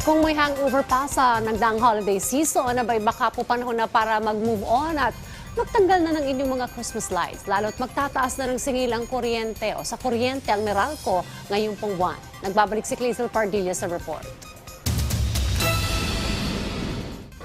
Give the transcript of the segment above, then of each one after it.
Kung may hangover pa sa nagdaang holiday season, abay baka po panahon na para mag-move on at magtanggal na ng inyong mga Christmas lights. Lalo't magtataas na ng singilang kuryente o sa kuryente ang Meralco ngayong pong buwan. Nagbabalik si Clazel Pardilla sa report.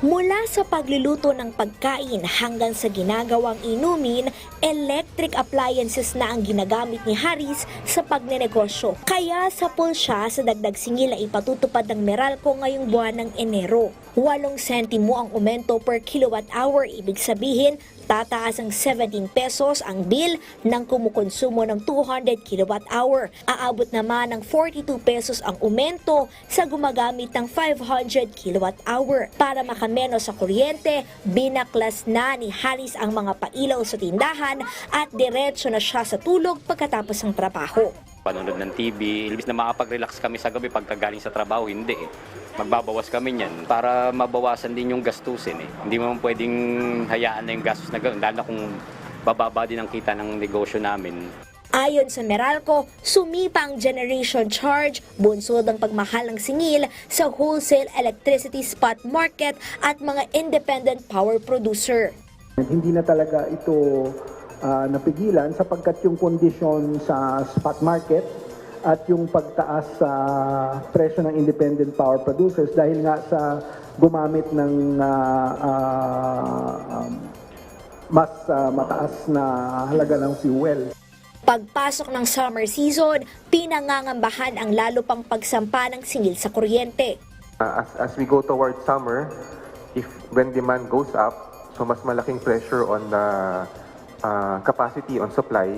Mula sa pagluluto ng pagkain hanggang sa ginagawang inumin, electric appliances na ang ginagamit ni Haris sa pagnenegosyo. Kaya sa siya sa dagdag singil na ipatutupad ng Meralco ngayong buwan ng Enero. 8 sentimo ang aumento per kilowatt hour, ibig sabihin tataas ang 17 pesos ang bill ng kumukonsumo ng 200 kilowatt hour. Aabot naman ng 42 pesos ang aumento sa gumagamit ng 500 kilowatt hour. Para makameno sa kuryente, binaklas na ni Haris ang mga pailaw sa tindahan at diretso na siya sa tulog pagkatapos ng trabaho. panonood ng TV, ilbis na makapag-relax kami sa gabi pagkagaling sa trabaho, hindi eh. Magbabawas kami niyan para mabawasan din yung gastusin eh. Hindi mo pwedeng hayaan na yung gastos na gano'n, lalo kung bababa din ang kita ng negosyo namin. Ayon sa Meralco, sumipa ang generation charge, bunsod ang pagmahal ng singil sa wholesale electricity spot market at mga independent power producer. Hindi na talaga ito ah, napigilan sapagkat yung kondisyon sa spot market at yung pagtaas sa presyo ng independent power producers dahil nga sa gumamit ng ah, um, mas ah, mataas na halaga ng fuel. Pagpasok ng summer season, pinangangambahan ang lalo pang pagsampa ng singil sa kuryente. Uh, as, as we go towards summer, if when demand goes up, so mas malaking pressure on the uh, capacity on supply,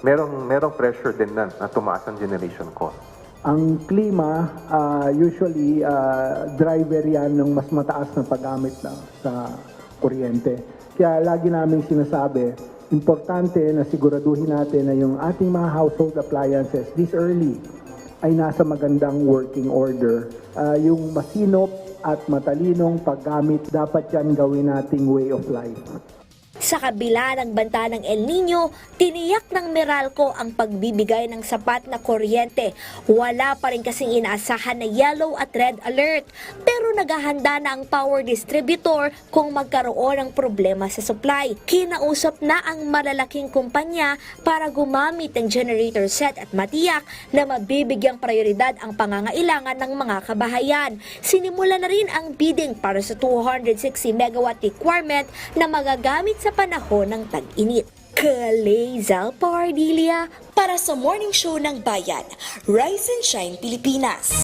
merong merong pressure din na, na tumaas ang generation cost. Ang klima, ah, usually ah, driver yan ng mas mataas na paggamit na, sa kuryente. Kaya lagi namin sinasabi, importante na siguraduhin natin na yung ating mga household appliances this early ay nasa magandang working order. Ah, yung masinop at matalinong paggamit, dapat yan gawin nating way of life. Sa kabila ng banta ng El Nino, tiniyak ng Meralco ang pagbibigay ng sapat na kuryente. Wala pa rin kasing inaasahan na yellow at red alert. Pero naghahanda na ang power distributor kung magkaroon ng problema sa supply. Kinausap na ang malalaking kumpanya para gumamit ng generator set at matiyak na mabibigyang prioridad ang pangangailangan ng mga kabahayan. Sinimula na rin ang bidding para sa 260 megawatt requirement na magagamit sa panahon ng tag-init. Kalezal Pardilia para sa Morning Show ng Bayan, Rise and Shine Pilipinas.